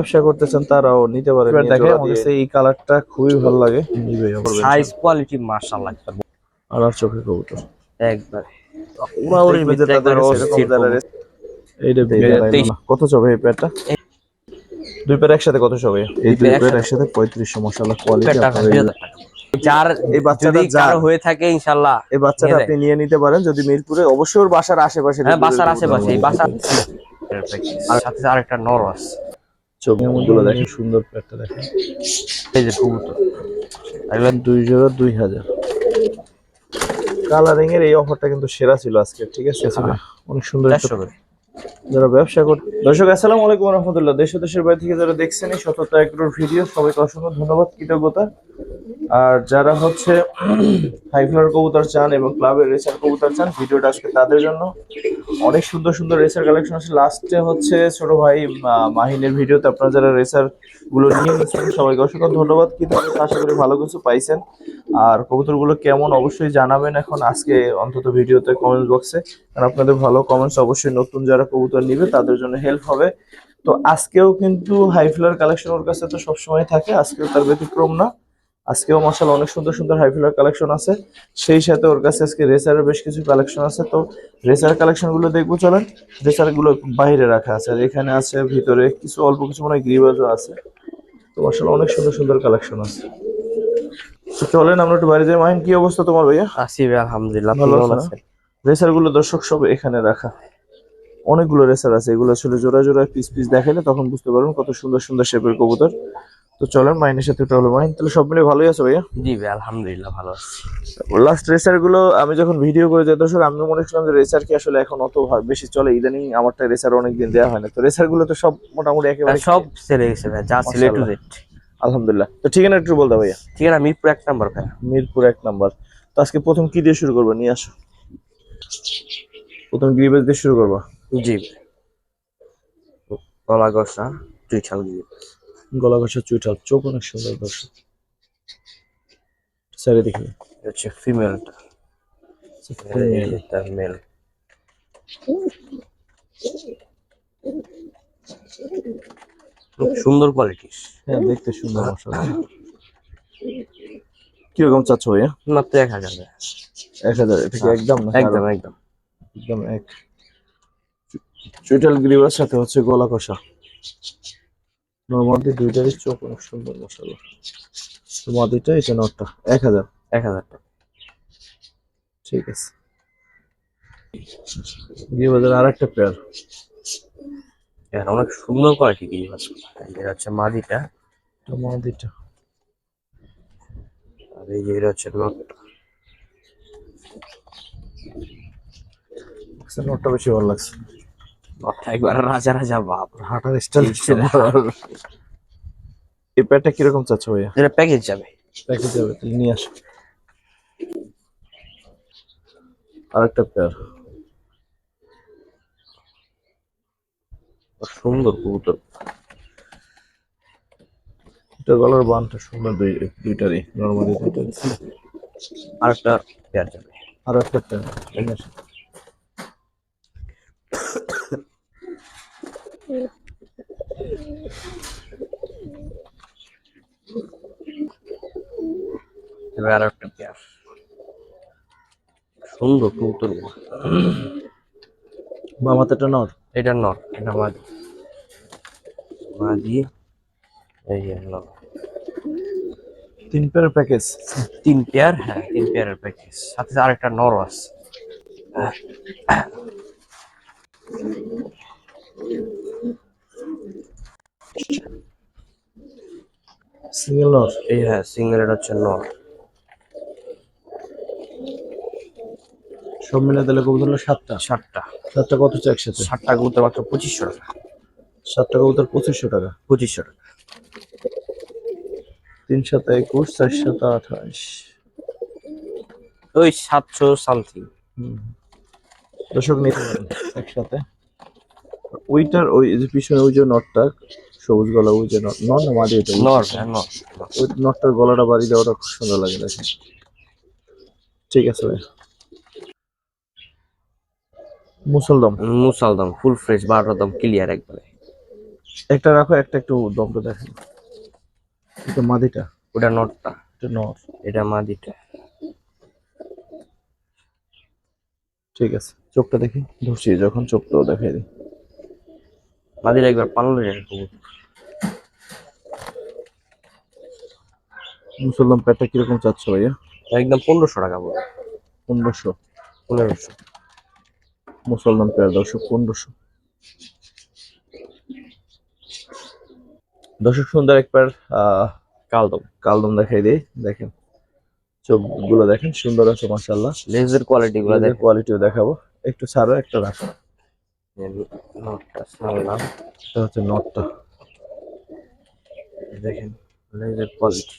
ব্যবসা করতেছেন তারাও নিতে পারেন দেখেন, এই কালারটা খুবই ভালো লাগে। সাইজ কোয়ালিটি মাশাআল্লাহ। আর আর চোখে কবুতর। একবার। উড়াউড়ির ভিতরে তাদের এইটা দুই কত চবে এই একসাথে কত চবে এই দুই একসাথে। কোয়ালিটি। যার এই বাচ্চাটা যদি যার। হয়ে থাকে ইনশাআল্লাহ এই বাচ্চাটা আপনি নিয়ে নিতে পারেন যদি মিরপুরে অবশ্যই বাসার আশেপাশে হ্যাঁ বাসার আশেপাশে এই আর সাথে আরেকটা নর আছে। মধ্যে দেখেন সুন্দর প্যাটটা দেখেন। এই যে কবুতর এগুলো দুই জোড়া দুই হাজার কালারিং এর এই অফারটা কিন্তু সেরা ছিল আজকে ঠিক আছে? অনেক সুন্দর যারা ব্যবসা কর দর্শক আসসালামু আলাইকুম রহমতুল্লাহ। দেশ দেশের বাড়ি থেকে যারা দেখছেন এই সততা এগ্রোর ভিডিও সবাইকে অসংখ্য ধন্যবাদ। কৃতজ্ঞতা। আর যারা হচ্ছে হাই ফ্লার কবুতর চান এবং ক্লাবের রেসার কবুতর চান, ভিডিওটা আজকে তাদের জন্য। অনেক সুন্দর সুন্দর রেসার কালেকশন আছে। লাস্টে হচ্ছে ছোট ভাই মাহিনের ভিডিওতে আপনারা যারা রেসারগুলো নিয়ে নিচ্ছেন, সবাইকে অসংখ্য ধন্যবাদ। কিন্তু আশা করি ভালো কিছু পাইছেন। আর কবুতরগুলো কেমন অবশ্যই জানাবেন এখন আজকে অন্তত ভিডিওতে কমেন্ট বক্সে কারণ আপনাদের ভালো কমেন্টস অবশ্যই নতুন যারা কবুতর নিবে, তাদের জন্য হেল্প হবে। তো আজকেও কিন্তু হাইফ্লার কালেকশন ওর কাছে তো সবসময় থাকে, আজকেও তার ব্যতিক্রম না। আজকেও মশাল অনেক সুন্দর সুন্দর হাইফ্লার কালেকশন আছে। সেই সাথে ওর কাছে আজকে রেসারের বেশ কিছু কালেকশন আছে। তো রেসার কালেকশনগুলো দেখব চলেন। রেসারগুলো বাইরে রাখা আছে। আর এখানে আছে ভিতরে কিছু অল্প কিছু মনে হয় গ্রিবাজও আছে। তো মশাল অনেক সুন্দর সুন্দর কালেকশন আছে। চলেন আমরা একটু বাইরে যাই। মাহিন কি অবস্থা তোমার ভাইয়া? আসি আলহামদুলিল্লাহ ভালো আছো না? আছেন? রেসারগুলো দর্শক সব এখানে রাখা। অনেকগুলো রেসার আছে। এগুলো আসলে জোড়া জোড়া পিস পিস দেখাইলে তখন বুঝতে পারবেন কত সুন্দর সুন্দর শেপের কবুতর। তো চলেন মাইনের সাথে হলো। মাইন তাহলে সব মিলে ভালোই আছে ভাইয়া? জি ভাই আলহামদুলিল্লাহ ভালো আছি। লাস্ট রেসারগুলো আমি যখন ভিডিও করে যাই দর্শক আমি মনে করছিলাম যে রেসার কি আসলে এখন অত বেশি চলে। ইদানিং আমারটা রেসার অনেকদিন দেওয়া হয় না। তো রেসারগুলো তো সব মোটামুটি একেবারে সব সেরে গেছে ভাই যা ছিল টু। জেড আলহামদুলিল্লাহ। তো ঠিকানা একটু বলতে ভাইয়া। ঠিক আছে মিরপুর এক নাম্বার ভাই। মিরপুর এক নাম্বার। তো আজকে প্রথম কি দিয়ে শুরু করব? নিয়ে আসো। প্রথম গ্রিবেজ দিয়ে শুরু করব। জি ভাই। গলা গসা দুই ছাল দিয়ে। গলা ঘষা চুইটাল চোখ অনেক সুন্দর দর্শক স্যারে দেখি। হচ্ছে ফিমেলটা এটা মেল খুব সুন্দর কোয়ালিটির হ্যাঁ দেখতে সুন্দর মশলা কীরকম চাচ্ছ ভাইয়া? মাত্র এক হাজার এক হাজার এটা কি একদম না একদম একদম। একদম এক। চুইটাল গ্রিবের সাথে হচ্ছে গলা কষা নর্মালি দুইটারই চোখ অনেক সুন্দর মশলা মাদিটা এটা নটটা এক হাজার। এক হাজার টাকা। ঠিক আছে। গ্রিবাজার আর একটা পেয়ার এখানে অনেক সুন্দর কোয়ালিটি কি এটা হচ্ছে মাদিটা। এটা মাদিটা। আর এই যে এটা হচ্ছে নটটা। নটটা বেশি ভালো লাগছে। একবার রাজা রাজা বাপ। হাঁটার স্টাইল এই প্যাডটা কীরকম চাচ্ছ ভাইয়া? এটা প্যাকেজ যাবে। প্যাকেজ যাবে তাহলে নিয়ে আসো। আরেকটা পেয়ার সুন্দর কবুতর। এটা গলার বানটা সুন্দর দুই দুইটারই নর্মালি দুইটারই। আর একটা পেয়ার যাবে আর একটা পেয়ার এবার আর একটা পেয়ার সুন্দর। কবুতর বা মাথাটা নর এটা নট এটা মাদি। মাদি এই যে নট তিন পেয়ার প্যাকেজ। তিন পেয়ার হ্যাঁ তিন পেয়ারের প্যাকেজ। সাথে আরেকটা নর আছে। সিঙ্গেল নর। এই হ্যাঁ সিঙ্গেল এটা হচ্ছে নর। সব মিলে তাহলে কবুতর হলো সাতটা। সাতটা। সাতটা কত চাই একসাথে? সাতটা কবুতর মাত্র পঁচিশশো টাকা। সাতটা কবুতর পঁচিশশো টাকা। পঁচিশশো টাকা। তিন সাথে একুশ চার সাথে আঠাশ। ওই সাতশো সামথিং। দর্শক নিতে পারেন একসাথে। ওইটার ওই যে পিছনে ওই যে নটটা সবুজ গলা ওই যে নট নট না মাদি এটা? হ্যাঁ নর ওই নটটার গলাটা বাড়ি দেওয়াটা খুব সুন্দর লাগে দেখেন। ঠিক আছে ভাই। মুসলদম। মুসালদম ফুল ফ্রেশ বারোটা দম ক্লিয়ার একবারে। একটা রাখো একটা একটু দমটা দেখেন এটা মাদিটা। ওটা নটটা এটা নর এটা মাদিটা। ঠিক আছে চোখটা দেখি। ধরছি যখন চোখটাও দেখাই দিই। মাদির একবার পাললে মুসলমান প্যাটটা কীরকম চাচ্ছ ভাইয়া? একদম পনেরোশো টাকা পড়বে পনেরোশো। পনেরোশো। মুসলমান প্যাট দর্শক পনেরোশো দর্শক সুন্দর একবার কালদম কালদম দেখাই দিই দেখেন। চোখগুলো দেখেন সুন্দর আছে মাসাল্লাহ লেজের কোয়ালিটি গুলো কোয়ালিটিও দেখাবো। একটু ছাড়ো একটা রাখো। নটটা এটা হচ্ছে নটটা দেখেন লেজের কোয়ালিটি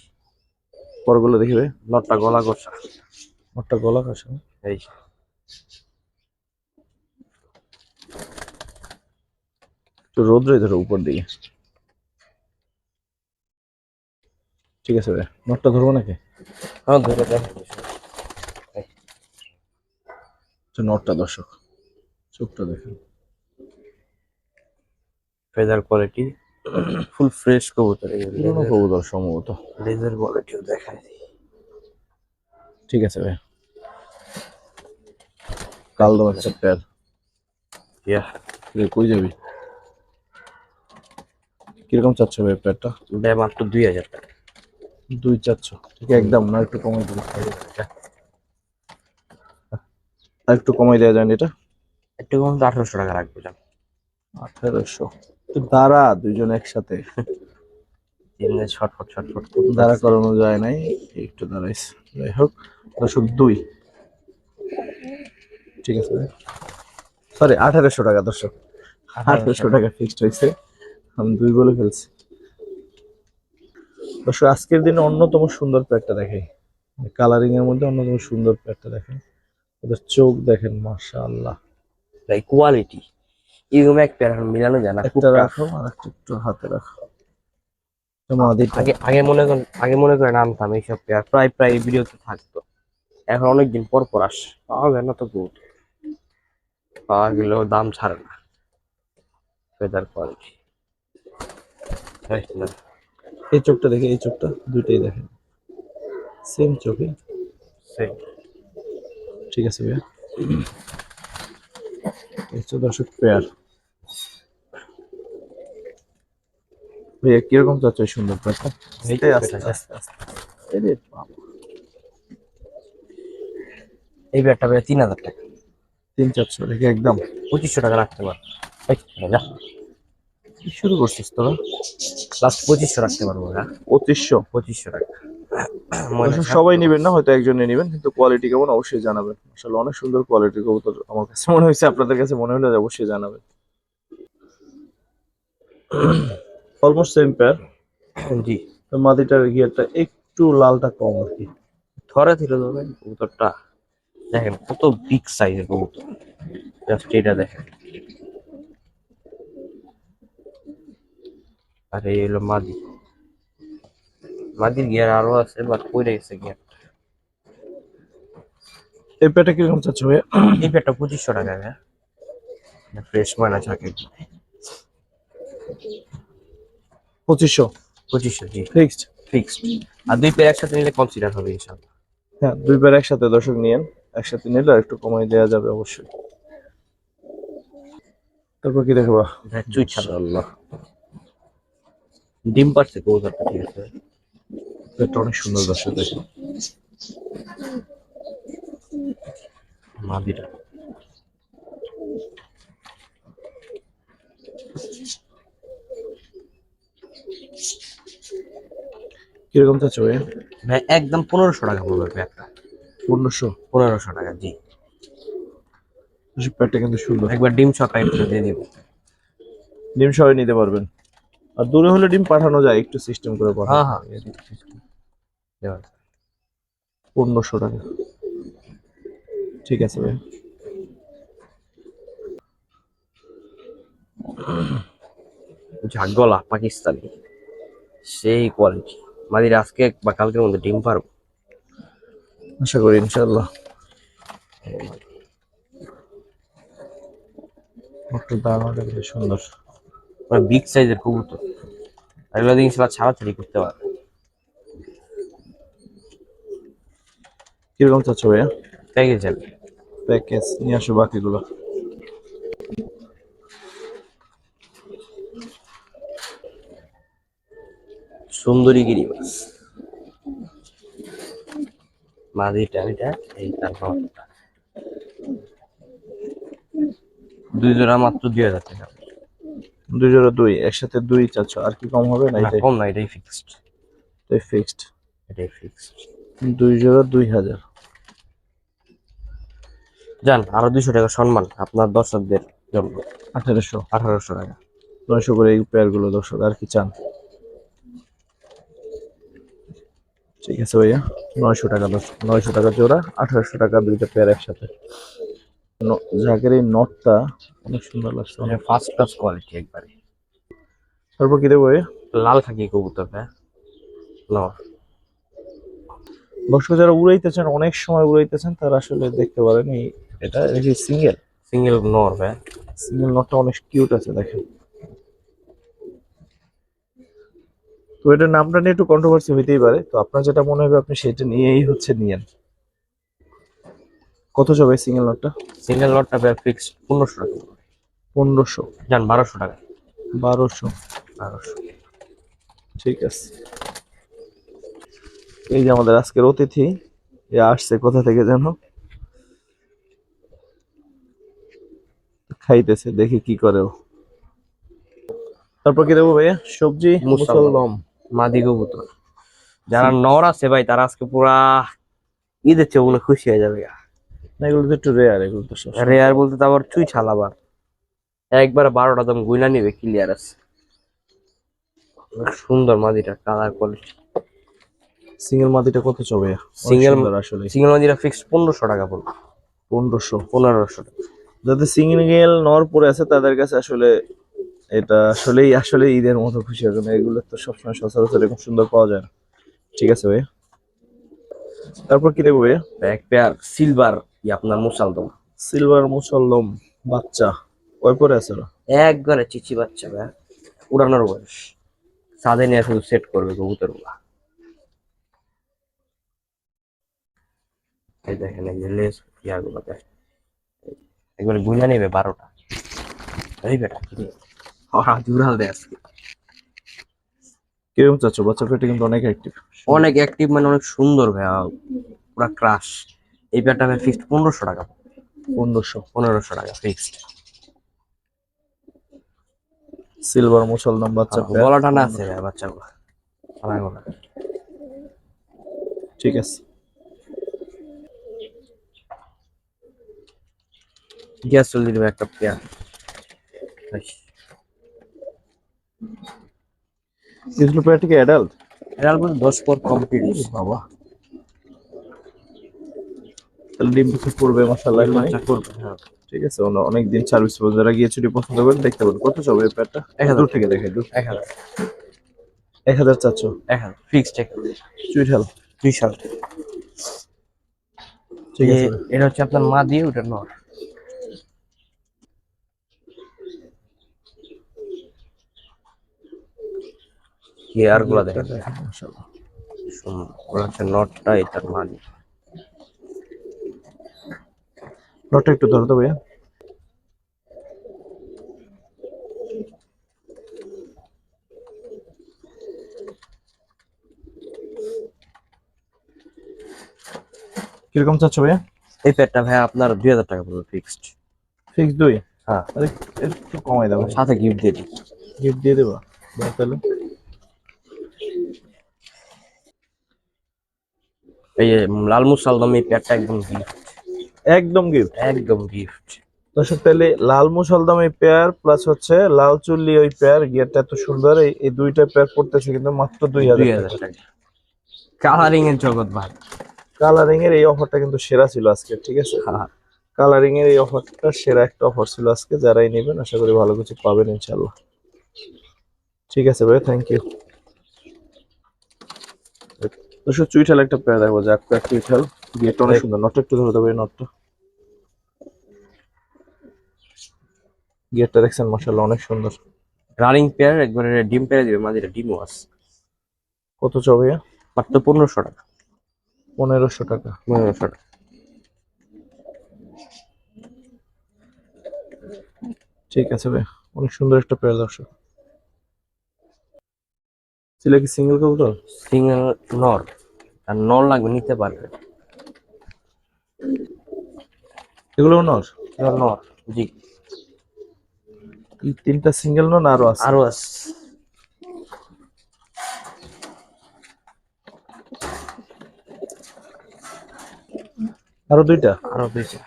পরগুলো দেখবে নটটা গলা কষা নটটা গলা কাশা এই একটু রোদ্রে ধরো উপর দিকে। ঠিক আছে ভাই নটটা ধরবো নাকি? হ্যাঁ ধরে হচ্ছে নটটা দর্শক চোখটা দেখেন। ফেদার কোয়ালিটি ফুল ফ্রেশ কবুতর পুরোনো কবুতর সম্ভবত। লেজের কোয়ালিটিও দেখায় ঠিক আছে ভাই। কালদম একটা প্যার ইয়া কই যাবি? কীরকম চাচ্ছ ভাই প্যারটা ব্যয় মাত্র দুই হাজার টাকা। দুই চাচ্ছ। ঠিক একদম না একটু কমাই দিবি। আর একটু কমাই দেওয়া যায় না এটা? একটু কম তো আঠারোশো টাকা রাখব যান আঠারোশো। দাঁড়া দুইজন একসাথে। ছটফট ছটফট দাঁড়া করানো যায় নাই। একটু দাঁড়াইছে যাই হোক দর্শক দুই। ঠিক আছে সরি আঠারোশো টাকা দর্শক। আঠারোশো। টাকা ফিক্সড হয়েছে আমি দুই বলে ফেলছি দর্শক আজকের দিনে অন্যতম সুন্দর প্যাটটা দেখাই। কালারিং এর মধ্যে অন্যতম সুন্দর প্যাটটা দেখেন ওদের চোখ দেখেন মাশাআল্লাহ। ভাই কোয়ালিটি এরকম এক প্যার মিলানো যায় না একটা রাখো আর একটা একটু হাতে রাখো। আগে আগে মনে করেন আগে মনে করেন আনতাম এইসব পেয়ার প্রায় প্রায় ভিডিওতে থাকতো। এখন অনেকদিন পর পর আসে পাওয়া যায় না তো গুড পাওয়া গেলেও দাম ছাড়ে না। ফেদার কোয়ালিটি এই চোখটা দেখে এই চোখটা দুইটাই দেখেন। সেম চোখে? সেম ঠিক আছে ভাইয়া। দর্শক পেয়ার ভাইয়া কীরকম চাচ্ছ সুন্দর পেয়ারটা এই তো এই আস্তে। আস্তে আস্তে। এই বাবা, এই তিন হাজার টাকা। তিন চারশো রেখে একদম। পঁচিশশো টাকা রাখতে পারব যা। কি শুরু করছিস তোরা লাস্ট পঁচিশশো রাখতে পারব না পঁচিশশো। পঁচিশশো টাকা মনে সবাই নেবেন না হয়তো একজনে নেবেন কিন্তু কোয়ালিটি কেমন অবশ্যই জানাবেন। আসলে অনেক সুন্দর কোয়ালিটির কবুতর আমার কাছে মনে হয়েছে আপনাদের কাছে মনে হলে অবশ্যই জানাবেন। অলমোস্ট সেম পেয়ার জি। তো মাদিটার গিয়ারটা একটু লালটা কম আর কি। ধরে ছিল তো ভাই কবুতরটা। দেখেন কত বিগ সাইজের কবুতর। জাস্ট এটা দেখেন। আর এই হলো মাদি। মাদির গিয়ার আরও আছে বাট পড়ে গেছে গিয়ার এই পেয়ারটা কীরকম চাচ্ছ ভাইয়া? এই পেটটা পঁচিশশো টাকা ভাই ফ্রেশ ময়না থাকে পঁচিশশো? পঁচিশশো জি। ফিক্সড ফিক্সড আর দুই পেয়ার একসাথে নিলে কনসিডার হবে ইনশাল্লাহ হ্যাঁ দুই পেয়ার একসাথে দর্শক নিয়েন। একসাথে নিলে একটু কমাই দেওয়া যাবে অবশ্যই। তারপর কি দেখবা? ভাই চুই ছাড়া আল্লাহ ডিম পারছে কবুতরটা ঠিক আছে। পেয়ারটা অনেক সুন্দর দর্শক দেখে। মাদিটা। কীরকম চাচ্ছ ভাই? একদম পনেরোশো টাকা পড়বে পেয়ারটা পনেরোশো? পনেরোশো টাকা জি। দর্শক কিন্তু সুন্দর। একবার ডিম সকাল দিয়ে দিব। ডিম সবাই নিতে পারবেন। আর দূরে হলে ডিম পাঠানো যায় একটু সিস্টেম করে পাঠানো হ্যাঁ হ্যাঁ। পনেরোশো টাকা। ঠিক আছে ভাই। ঝাগগলা পাকিস্তানি। সেই কোয়ালিটি মাদির আজকে বা কালকের মধ্যে ডিম পারব। আশা করি ইনশাল্লাহ দাঁড়ানোটা সুন্দর। মানে বিগ সাইজের কবুতর। আর এগুলো দিয়ে ইনশাল্লাহ ছাড়াছাড়ি করতে পারবে। কীরকম চাচ্ছ ভাইয়া? প্যাকেজ প্যাকেজ নিয়ে আসো বাকিগুলো। সুন্দরী গিরিবাস মাদিটা এটা এই তারপর দুই জোড়া মাত্র দুই হাজার টাকা। দুই জোড়া দুই একসাথে দুই চাচ্ছ আর কি কম হবে না এটাই? কম না এটাই ফিক্সড ফিক্সড এটাই ফিক্সড দুই জোড়া দুই হাজার। যান আরও দুইশো টাকা সম্মান আপনার দর্শকদের জন্য। আঠারোশো। আঠারোশো টাকা। নয়শো করে এই পেয়ারগুলো দর্শক আর কি চান? ঠিক আছে ভাইয়া নয়শো টাকা দর্শক নয়শো টাকা জোড়া আঠারোশো টাকা দুইটা পেয়ার একসাথে। জাকের এই নটটা অনেক সুন্দর লাগছে অনেক। ফার্স্ট ক্লাস কোয়ালিটি একবারে। তারপর কি দেবো লাল খাকি কবুতর হ্যাঁ? না দর্শক যারা উড়াইতেছেন অনেক সময় উড়াইতেছেন তারা আসলে দেখতে পারেন এই এটা সিঙ্গেল সিঙ্গেল নর হ্যাঁ? সিঙ্গেল নটটা অনেক কিউট আছে দেখেন। তো এটার নামটা নিয়ে একটু কন্ট্রোভার্সি হইতেই পারে। তো আপনার যেটা মনে হবে আপনি সেটা নিয়েই হচ্ছে নিয়েন। কত যাবে সিঙ্গেল লটটা সিঙ্গেল লটটা নটটা ফিক্সড পনেরোশো টাকা। পনেরোশো। যান বারোশো টাকা। বারোশো। বারোশো। ঠিক আছে। এই যে আমাদের আজকের অতিথি এ আসছে কোথা থেকে যেন? খাইতেছে দেখি কি করে তারপর কি দেবো ভাইয়া? সবজি। মুসল্লম। মাদি কবুতর। যারা নর আছে ভাই তারা আজকে পুরা ঈদের চেয়ে খুশি হয়ে যাবে না এগুলো তো একটু রেয়ার এগুলো তো রেয়ার বলতে তো আবার চুই ছাল আবার। একবার বারোটা দাম গুইনা নিবে ক্লিয়ার আছে। সুন্দর মাদিটা কালার কোয়ালিটি সিঙ্গেল মাদিটা কত চবে সিঙ্গেল আসলে। সিঙ্গেল মাদিটা ফিক্সড পনেরোশো টাকা পড়বে। পনেরোশো? পনেরোশো টাকা। যাদের সিঙ্গেল নর পরে আছে তাদের কাছে আসলে এটা আসলেই আসলে ঈদের মতো খুশি হবে না। এগুলো তো সবসময় সচরাচর এরকম সুন্দর পাওয়া যায় না। ঠিক আছে ভাইয়া তারপর কি দেখব ভাইয়া? এক পেয়ার সিলভার ই আপনার মুসালদম। সিলভার মুসল্লম বাচ্চা। কয় পরে আছে ওরা? একবারে চিচি বাচ্চা ভাই। উড়ানোর বয়স। সাদে নিয়ে শুধু সেট করবে কবুতরগুলা এই দেখেন এই যে লেস ইয়াগুলো দেখেন। একবারে গুইনা নেবে বারোটা। এই বেটা কি ওরা জুড়াল দেয় আজকে। কীরকম চাচ্ছ? বাচ্চা পেটে কিন্তু অনেক অ্যাক্টিভ অনেক অ্যাক্টিভ মানে অনেক সুন্দর ভাইয়া পুরা ক্রাশ এই পেয়ারটা ভাই ফিক্সড পনেরোশো টাকা। পনেরোশো। পনেরোশো টাকা ফিক্সড সিলভার মুসলদম বাচ্চা। গলা টানা আছে ভাই বাচ্চাগুলো আমার গলা ঠিক আছে। গ্যাস চল দিবে একটা পেয়ার। এগুলো পেয়ার থেকে অ্যাডাল্ট বলতে দশ পর কমপ্লিট বাবা। তাহলে ডিম কিছু পড়বে মশালা বাচ্চা করবে হ্যাঁ। ঠিক আছে অন- অনেকদিন সার্ভিস যারা গিয়ে ছুটি পছন্দ করেন দেখতে পারেন কত চবে এই পেয়ারটা এক হাজার। থেকে দেখে দূর এক হাজার। এক হাজার চারশো। এক হাজার ফিক্সড এক হাজার। চুইঠাল দুই সাল ঠিক আছে। এটা হচ্ছে আপনার মা দিয়ে ওটা নর। হেয়ারগুলা দেখেন। মাশাআল্লাহ। ওটা হচ্ছে নটটা এটার মা দিয়ে। নটটা একটু ধরো তো ভাইয়া। কীরকম চাচ্ছ ভাইয়া? এই প্যাডটা ভাইয়া আপনার দুই হাজার টাকা পড়বে ফিক্সড ফিক্স দুই? হ্যাঁ। আরে একটু কমাই দাও সাথে গিফট দিয়ে দিই। গিফট দিয়ে দেবো? তাহলে। এই লাল মুসালদম এই প্যাডটা একদম গিফট একদম গিফট একদম গিফট দর্শক তাহলে লাল মুসলদম এই পেয়ার প্লাস হচ্ছে লাল চুল্লি ওই পেয়ার গিয়ারটা এত সুন্দর এই দুইটা পেয়ার পড়তেছে কিন্তু মাত্র দুই হাজার কালারিং এর জগৎ ভাই। কালারিং এর এই অফারটা কিন্তু সেরা ছিল আজকে ঠিক আছে? হ্যাঁ। কালারিং এর এই অফারটা সেরা একটা অফার ছিল আজকে যারাই নেবেন আশা করি ভালো কিছু পাবেন ইনশাল্লাহ ঠিক আছে ভাই থ্যাংক ইউ দর্শক চুইঠাল একটা পেয়ার দেখব যে একটা চুইঠাল। গিয়েটা অনেক সুন্দর নটটা একটু ধরে দেবো এই নটটা। গিয়ারটা দেখছেন মাসাল্লাহ অনেক সুন্দর। রানিং পেয়ার একবারে ডিম পেয়ারে দিবে মাঝে ডিমও আছে কত ভাইয়া? মাত্র পনেরোশো টাকা। পনেরোশো টাকা। পনেরোশো টাকা। ঠিক আছে ভাই অনেক সুন্দর একটা পেয়ার দর্শক। ছিল কি সিঙ্গেল কবুতর সিঙ্গেল নর আর নর লাগবে নিতে পারবে। এগুলো নর? নর জি। এই তিনটা সিঙ্গেল নর আরও আছে? আরও আছে। আরও দুইটা? আরও দুইটা।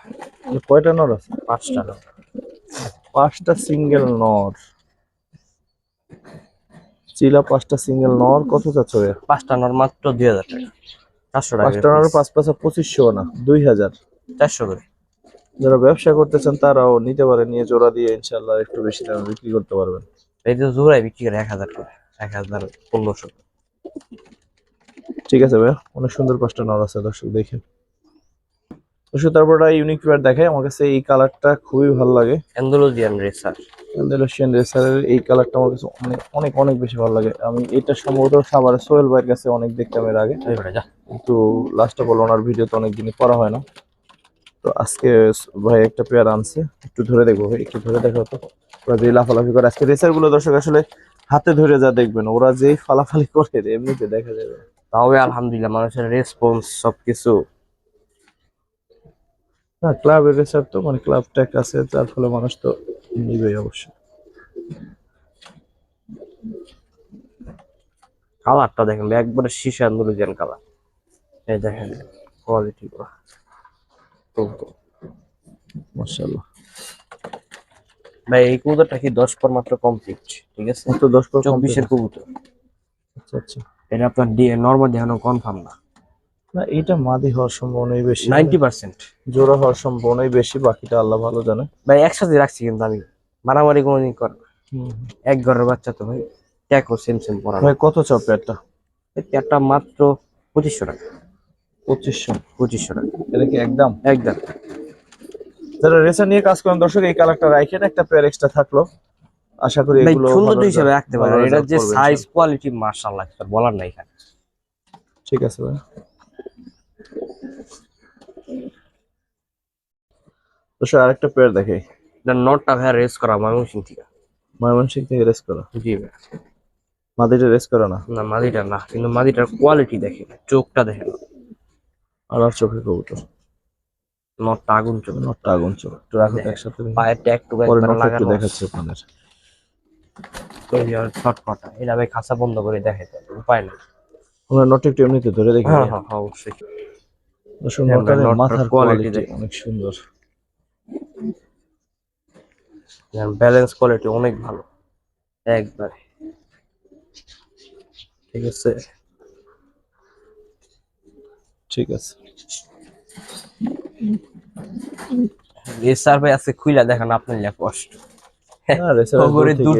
কয়টা নর আছে? পাঁচটা নর। পাঁচটা সিঙ্গেল নর। চিলা পাঁচটা সিঙ্গেল নর কত চাচ্ছ পাঁচটা নর মাত্র দুই হাজার টাকা। চারশো টাকা পাঁচটা নর পাঁচ পঁচিশশো না দুই হাজার। চারশো করে। যারা ব্যবসা করতে চান তারাও নিতে পারে নিয়ে জোড়া দিয়ে ইনশাল্লাহ একটু বেশি দামে বিক্রি করতে পারবেন। এই তো জোড়ায় বিক্রি করে এক হাজার করে এক হাজার পনেরোশো। ঠিক আছে ভাইয়া অনেক সুন্দর পাঁচটা নর আছে দর্শক দেখেন। তারপর ইউনিক পেয়ার দেখায় আমার কাছে এই কালারটা খুবই ভালো লাগে। অ্যান্ডোলজিয়ান রেসার অ্যান্ডালুসিয়ান রেসারের এই কালারটা আমার কাছে অনেক অনেক অনেক বেশি ভালো লাগে। আমি এটা সম্ভবত সাভারে সোহেল ভাইয়ের কাছে অনেক দেখতাম এর আগে। কিন্তু লাস্ট অফ অল ওনার ভিডিও তো অনেকদিনই করা হয় না। তো আজকে ভাই একটা পেয়ার আনছে একটু ধরে দেখব একটু ধরে দেখো তো। ওরা যে লাফালাফি করে আজকে রেসারগুলো দর্শক আসলে হাতে ধরে যা দেখবেন ওরা যেই ফালাফালি করে এমনিতে দেখা যাবে। তাও আলহামদুলিল্লাহ মানুষের রেসপন্স সবকিছু। না ক্লাবের রেসার তো মানে ক্লাব ট্যাগ আছে যার ফলে মানুষ তো নিবেই অবশ্যই। কালারটা দেখেন একবারে শীষা অ্যান্ডোলজিয়ান কালার এই দেখেন কোয়ালিটি তো মাশাআল্লাহ। ভাই এই কবুতরটা কি দশ পর মাত্র কমপ্লিট ঠিক আছে? মাত্র দশ পর চব্বিশের কবুতর। আচ্ছা আচ্ছা। এটা আপনার নর্মাল দেখানো কনফার্ম না। না এটা মাদি হওয়ার সম্ভাবনাই বেশি। Ninety percent. জোড়া হওয়ার সম্ভাবনাই বেশি বাকিটা আল্লাহ ভালো জানে। ভাই একসাথে রাখছি কিন্তু আমি। মারামারি কোনোদিন কর না। এক ঘরের বাচ্চা তো ভাই ট্যাকও সেম সেম পড়া ভাই কত চাপ পেয়ারটা একটা মাত্র পঁচিশশো টাকা। পঁচিশশো। পঁচিশশো টাকা। এটা কি একদম? একদম। যারা রেসার নিয়ে কাজ করেন দর্শক এই কালারটা রাখেন একটা পেয়ার এক্সট্রা থাকল। আশা করি এগুলো সৌন্দর্য ভালো হিসেবে রাখতে পারেন। এটার যে সাইজ। কোয়ালিটি মার্শাল্লাহ বলার নাই এখানে। ঠিক আছে ভাই। দর্শক আরেকটা পেয়ার দেখে নটটা ভাই রেস করা ময়মনসিং থেকে। ময়মনসিং থেকে রেস করা? জি ভাই। মাদিটা রেস করা না? না মাদিটা না কিন্তু মাদিটার কোয়ালিটি দেখেন চোখটা দেখেন। আর আর চোখে কবুতর? নটটা আগুন চোখ। নটটা আগুন চোখ। একটু রাখো তো একসাথে দেখি। পায়ের ট্যাগ পরে একবার লাগানো। দেখাচ্ছি আপনাদের। ছটফটা এটা ভাই খাঁচা বন্ধ করে দেখাইতে উপায় নেই। আমরা নটটা একটু এমনিতে ধরে দেখি। হ্যাঁ হ্যাঁ হ্যাঁ, অবশ্যই দর্শক হ্যাঁ, নটটার নটটার মাথার কোয়ালিটি অনেক সুন্দর। ব্যালেন্স কোয়ালিটি অনেক ভালো। একবারে। ঠিক আছে। ঠিক আছে। রেসার ভাই আজকে খুইলা দেখান আপনার যা কষ্ট। খবরে দূর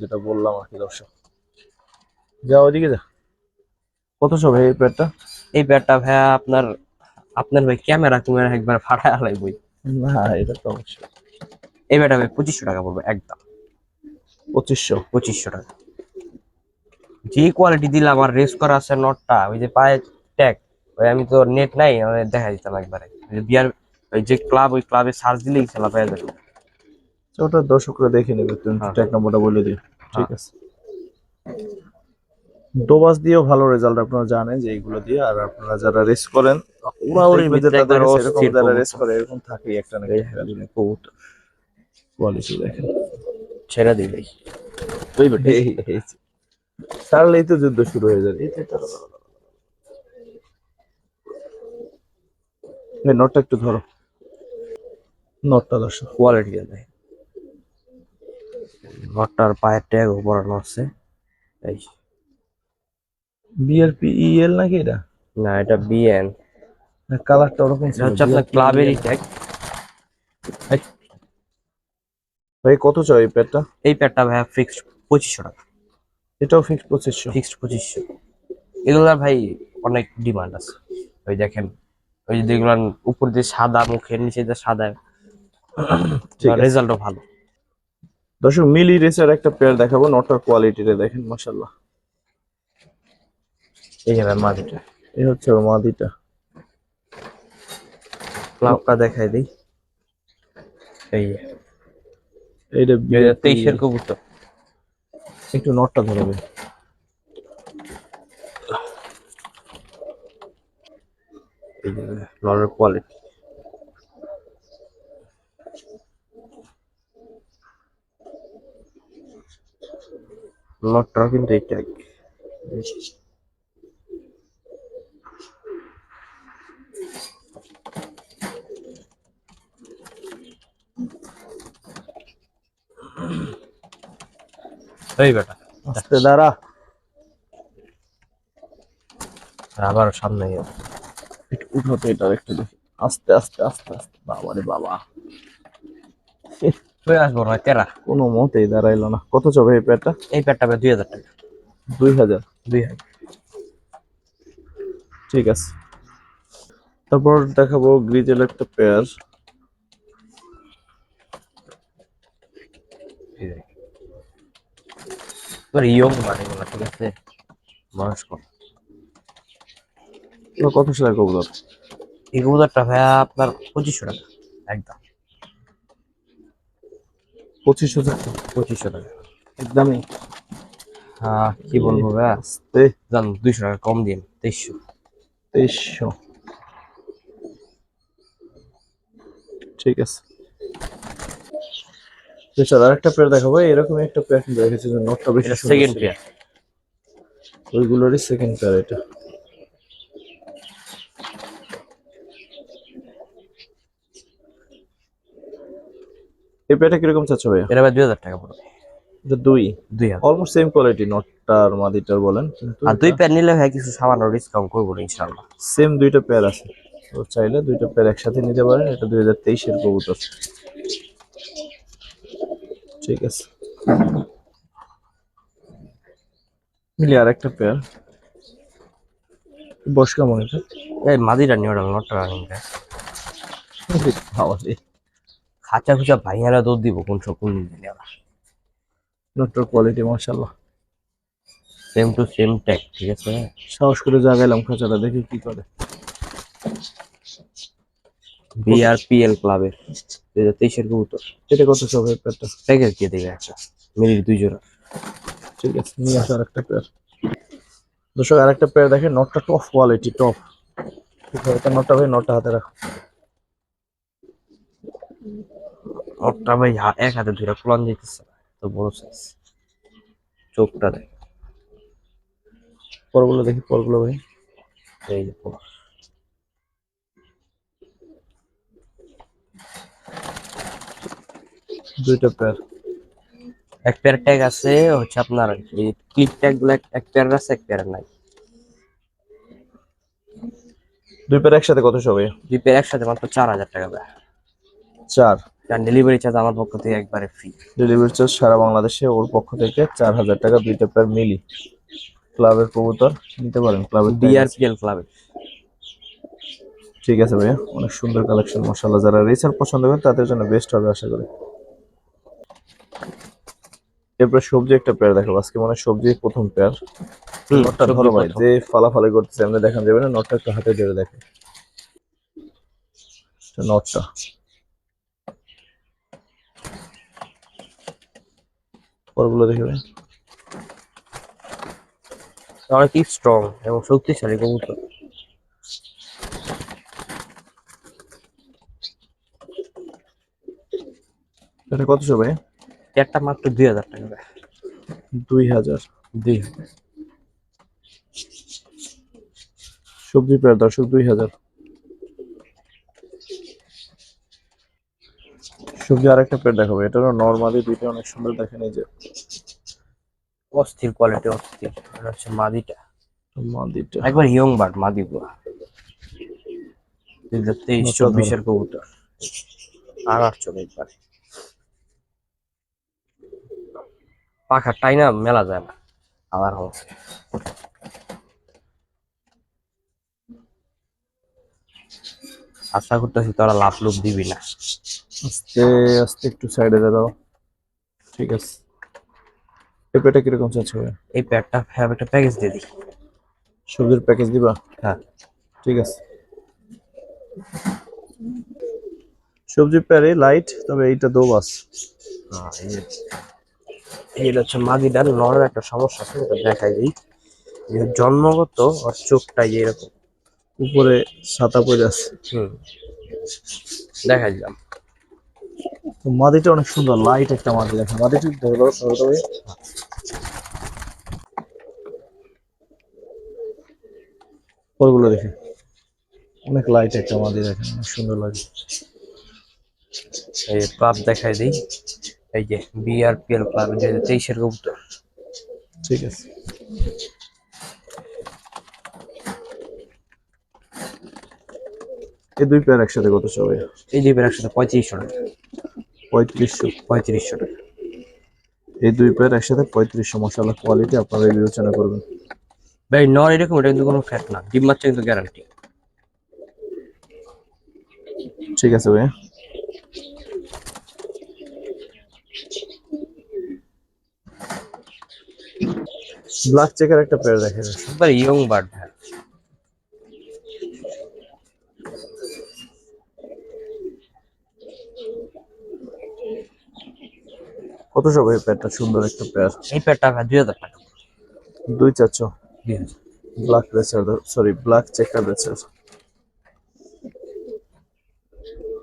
যেটা বললাম আর কি দর্শক। যা ওইদিকে যা। কত সব এই পেয়ারটা এই ব্যাটটা ভাইয়া আপনার আপনার ভাই ক্যামেরা কুমেরা একবার ফাটায় আলাই বই না এটা তো অবশ্যই। এই ব্যাটটা ভাই পঁচিশশো টাকা পড়বে একদম। পঁচিশশো? পঁচিশশো টাকা। যে কোয়ালিটি দিলাম আর রেস করা আছে নটটা ওই যে পায়ে ট্যাগ ওই আমি তো নেট নাই দেখা দিতাম একবারে। ওই যে বিয়ার ওই যে ক্লাব ওই ক্লাবে সার্চ দিলেই খেলা পেয়ে যাবে। ওটা দর্শকরা দেখে নেবে তুমি হ্যাঁ। ট্যাগ নম্বরটা বলে দিও। ঠিক আছে। ডোবাস দিয়েও ভালো রেজাল্ট আপনারা জানেন যে এইগুলো দিয়ে আর আপনারা যারা রেস করেন দেখবি তো তাদের এরকম যারা রেস করে এরকম থাকেই একটা না কবুতর কোয়ালিটি দেখেন ছেড়ে দিই ভাই ওই বেটা ছাড়লেই তো যুদ্ধ শুরু হয়ে যাবে। নোটটা একটু ধরো। নোটটা দর্শক কোয়ালিটি দেয়। নটটার পায়ের ট্যাগ পরানো আছে এই বিআরপি ইএল নাকি এটা? না এটা বিএন কালারটা ওরকম এটা হচ্ছে আপনার ক্লাবেরই ট্যাগ ভাই কত চাও এই প্যাডটা এই প্যাডটা ভাইয়া ফিক্সড পঁচিশশো টাকা। এটাও ফিক্স পঁচিশশো। ফিক্সড পঁচিশশো। এগুলার ভাই অনেক ডিমান্ড আছে। ওই দেখেন ওই যে যেগুলো উপর দিয়ে সাদা মুখের নিচে যে সাদা। রেজাল্টও ভালো। দর্শক মিলি রেসের একটা পেয়ার দেখাবো নটার কোয়ালিটিতে দেখেন মাশাল্লাহ এই যাবে মাদিটা। এই হচ্ছে মাদিটা। ক্লাবটা দেখাই দিই। এই যে, এইটা দুই হাজার তেইশের কবুতর। একটু নটটা ধরবে। এই যে নরের কোয়ালিটি নটটাও কিন্তু এটা এই বেটা আস্তে দাঁড়া। আবার সামনে একটু উঠোতে এটা একটু দেখি। আস্তে আস্তে আস্তে আস্তে। বাবা রে বাবা। তুই আসব না তেরা কোনো মতেই দাঁড়াইলো না। কত চবে এই পেয়ারটা এই প্যাটটা দুই হাজার টাকা। দুই হাজার? দুই হাজার। ঠিক আছে। তারপর দেখাবো গ্রিজেল একটা পেয়ার এবার ইয়ং মানে গুলো ঠিক আছে? বয়স্ক। কত সেটা কবুতর এই কবুতরটা ভাইয়া আপনার পঁচিশশো টাকা একদম। পঁচিশশো টাকা? পঁচিশশো টাকা। একদমই। হ্যাঁ কি বলব ভাইয়া? জান দুইশো টাকা কম দিন তেইশশো। তেইশশো। ঠিক আছে। স্যার আরেকটা পেয়ার দেখাবো এরকম একটা পেয়ার কিন্তু রেখেছি যে নোটটা বেশি সেকেন্ড। পেয়ার ওইগুলোরই সেকেন্ড পেয়ার এটা। এই পেয়ারটা কীরকম চাচ্ছ ভাইয়া? এটা ভাই দুই হাজার টাকা পড়বে। দুই? দুই অলমোস্ট সেম কোয়ালিটি নটটার মাদিটার বলেন আর দুই পেয়ার নিলে ভাই কিছু সামান্য ডিসকাউন্ট করব ইনশাল্লাহ সেম দুইটা পেয়ার আছে। তো চাইলে দুইটা পেয়ার একসাথে নিতে পারেন এটা দুই হাজার তেইশের কবুতর। ঠিক আছে। মিলি আর একটা পেয়ার বস কেমন এটা এই নিয়ে ওটা নট টাকা নিন বাবা খাঁচা খুচা ভাইয়ারা দুধ দিব কোন সব কোন দিন নটটার কোয়ালিটি মাশাল্লাহ সেম টু সেম ট্যাগ ঠিক আছে? সাহস করে জাগাইলাম খাঁচাটা দেখি কি করে। বিআরপিএল ক্লাবের দুই হাজার তেইশের কবুতর। এটা কত সব পেয়ারটা প্যাকেজ দিয়ে দেবে একটা। মিলির দুই জোড়া। ঠিক আছে নিয়ে আসো আরেকটা পেয়ার দর্শক আরেকটা পেয়ার দেখে নটটা টপ কোয়ালিটি টপ নটটা ভাই নটটা হাতে রাখো। ওটা ভাই এক হাতে ধরে কুলান যেতেছে তো বড় সাইজ চোখটা দেখ। পরগুলো দেখি পরগুলো ভাই। এই যে পুরো। দুইটা পেয়ার এক পেয়ার ট্যাগ আছে হচ্ছে আপনার এই ক্লিপ ট্যাগগুলো এক- পেয়ার আছে এক পেয়ার নাই। দুই পেয়ার একসাথে কত সবাই দুই পেয়ার একসাথে মাত্র চার হাজার টাকা দেয় চার? কারণ ডেলিভারি চার্জ আমার পক্ষ থেকে একবারে ফ্রি ডেলিভারি চার্জ সারা বাংলাদেশে ওর পক্ষ থেকে চার হাজার টাকা দুইটা পেয়ার মিলি। ক্লাবের কবুতর নিতে পারেন ক্লাবের। বিআরপিএল ক্লাবের ঠিক আছে ভাইয়া অনেক সুন্দর কালেকশন মশালা যারা রেসার পছন্দ করেন তাদের জন্য বেস্ট হবে আশা করি। এরপর সবজি একটা পেয়ার দেখাবো। আজকে মনে সবজি প্রথম পেয়ার নটটা ধরো ভাই যে ফালাফালি করতেছে এমনি দেখান যাবে না নটটা একটু হাতে ধরে দেখে। নটটা। পরগুলো দেখে ভাই। অনেক স্ট্রং এবং শক্তিশালী কবুতর? এটা কত সবাই একটা মাত্র দুই হাজার টাকা। দুই হাজার দুই হাজার। সবজি পেয়ার দর্শক দুই হাজার। সবজি আরেকটা পেয়ার দেখাবো এটারও নর্মালি দুইটা অনেক সুন্দর দেখেন এই যে। অস্থির কোয়ালিটি অস্থির। এটা হচ্ছে মাদিটা। মাদিটা। একবার ইয়ং বার্ড মাদি গুলা দুই হাজার তেইশ চব্বিশের কবুতর। আর আটশো একবার পাখা টাই না মেলা যায় না। আমার হচ্ছে। আশা করতেছি তোরা লাভ লুপ দিবি না। আস্তে আস্তে একটু সাইডে দাঁড়াও। ঠিক ঠিক আছে। এই পেটা কীরকম চাচ্ছে এই প্যাডটা হ্যাঁ একটা প্যাকেজ দিয়ে দিই। সবজির প্যাকেজ দিবা? হ্যাঁ। ঠিক আছে। সবজি প্যারে লাইট তবে এইটা দো বাস হ্যাঁ, এটা হচ্ছে মাগিটার নরের একটা সমস্যা আছে এটা দেখাই দিই। যে জন্মগত ওর চোখটা এরকম উপরে ছাতা পড়ে আছে। হুম। দেখাই দিলাম। মাদিটা অনেক সুন্দর লাইট একটা মাদি দেখেন মাদিটি ধরে ভাই। পরগুলো দেখে। অনেক লাইট একটা মাদি দেখেন অনেক সুন্দর লাগে। এই ক্লাব দেখাই দিই। এই যে বিআরপিএল ক্লাব যে তেইশের কবুতর। ঠিক আছে। এই দুই পেয়ার একসাথে কত সবাই? এই জিপের একসাথে পঁয়ত্রিশশো টাকা। পঁয়ত্রিশশো? পঁয়ত্রিশশো টাকা। এই দুই পেয়ার একসাথে পঁয়ত্রিশশো মশালা কোয়ালিটি আপনারা বিবেচনা করবেন। ভাই নর এরকম এটা কিন্তু কোনো ফ্যাট না। ডিম বাচ্চা কিন্তু গ্যারান্টি ঠিক আছে ভাই ব্ল্যাক চেকার একটা পেয়ার দেখেন একবার ইয়ং বার্ড ভাই কত সব এই পেয়ারটা সুন্দর একটা পেয়ার এই প্যাডটা ভাই দুই হাজার টাকা। দুই হাজার। Black racer sorry black checker racer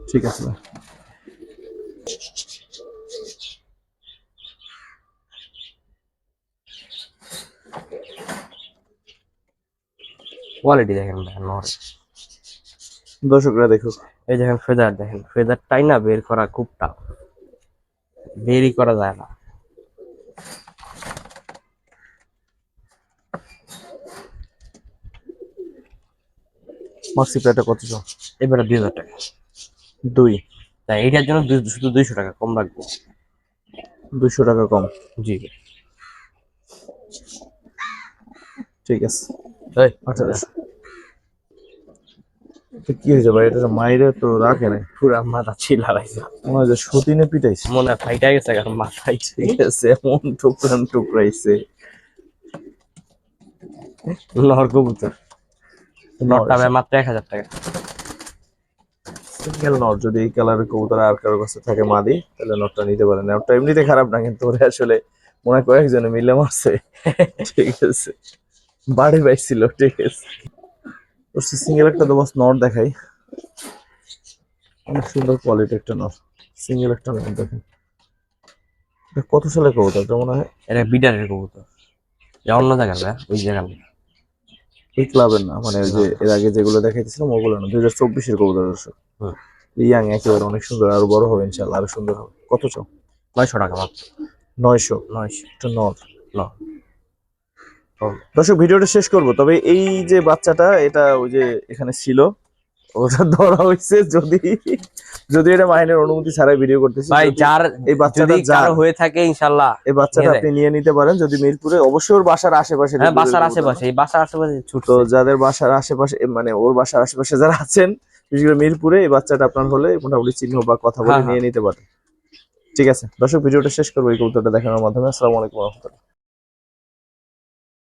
ঠিক আছে কোয়ালিটি দেখেন নর দর্শকরা দেখুক। এই দেখেন ফেদার দেখেন। ফেদারটাই না বের করা খুব টাফ বেরই করা যায় না। মাক্সি পেয়ারটা কত সব? এবারে দুই হাজার টাকা। দুই। তাই এইটার জন্য শুধু দুইশো টাকা কম রাখব। দুইশো টাকা কম। জি ঠিক আছে। তো কি হয়েছে ভাই? এটা মাইরে তো রাখে নাই। পুরা মাথা ছিল মনে হয় যে পিটাইছে। মনে হয় ফাইটা গেছে কারণ মাথায় ঠিক এমন টুকরান টুকরাইছে। নহর কবুতর। নটটা ভাই মাত্র এক হাজার টাকা। সিঙ্গেল নট যদি এই কালারের কবুতর আর কারোর কাছে থাকে মাদি তাহলে নটটা নিতে পারেন। নটটা এমনিতে খারাপ না কিন্তু ওরে আসলে মনে হয় কয়েকজনে মিলে মারছে। ঠিক আছে। বাড়ি পাইছিল ঠিক আছে। ওর সিঙ্গেল একটা তো বাস নট দেখাই। অনেক সুন্দর কোয়ালিটি একটা নট সিঙ্গেল একটা নট দেখেন। এটা কত সালে কবুতর এটা মনে হয়? এটা বিডারের কবুতর। যা অন্য জায়গার ভাই ওই জায়গার না। এই ক্লাবের না মানে ওই যে এর আগে যেগুলো দেখাইতেছিলাম ওগুলো না। দুই হাজার চব্বিশের কবুতর দর্শক ইয়াং একেবারে অনেক সুন্দর আরও বড় হবে ইনশাল্লাহ আরও সুন্দর হবে। কত চো নয়শো টাকা মাত্র। নয়শো। নয়শো। একটা নট ন দর্শক ভিডিওটা শেষ করব। তবে এই যে বাচ্চাটা এটা ওই যে এখানে ছিল। ওটা ধরা হয়েছে যদি যদি এটা মাইনের অনুমতি ছাড়াই ভিডিও করতেছি ভাই যার এই বাচ্চাটা যার হয়ে থাকে ইনশাল্লাহ এই বাচ্চাটা আপনি নিয়ে। নিতে পারেন যদি মিরপুরে। অবশ্যই ওর বাসার আশেপাশে হ্যাঁ বাসার আশেপাশে এই বাসার আশেপাশে ছুট তো যাদের বাসার আশেপাশে মানে ওর বাসার আশেপাশে যারা আছেন বিশেষ করে মিরপুরে এই বাচ্চাটা আপনার হলে মোটামুটি চিহ্ন বা কথা বলে হ্যাঁ, নিয়ে নিতে পারেন। ঠিক আছে দর্শক ভিডিওটা শেষ করব এই কবুতরটা দেখানোর মাধ্যমে। আসসালামু আলাইকুম রহমতুল্লাহ।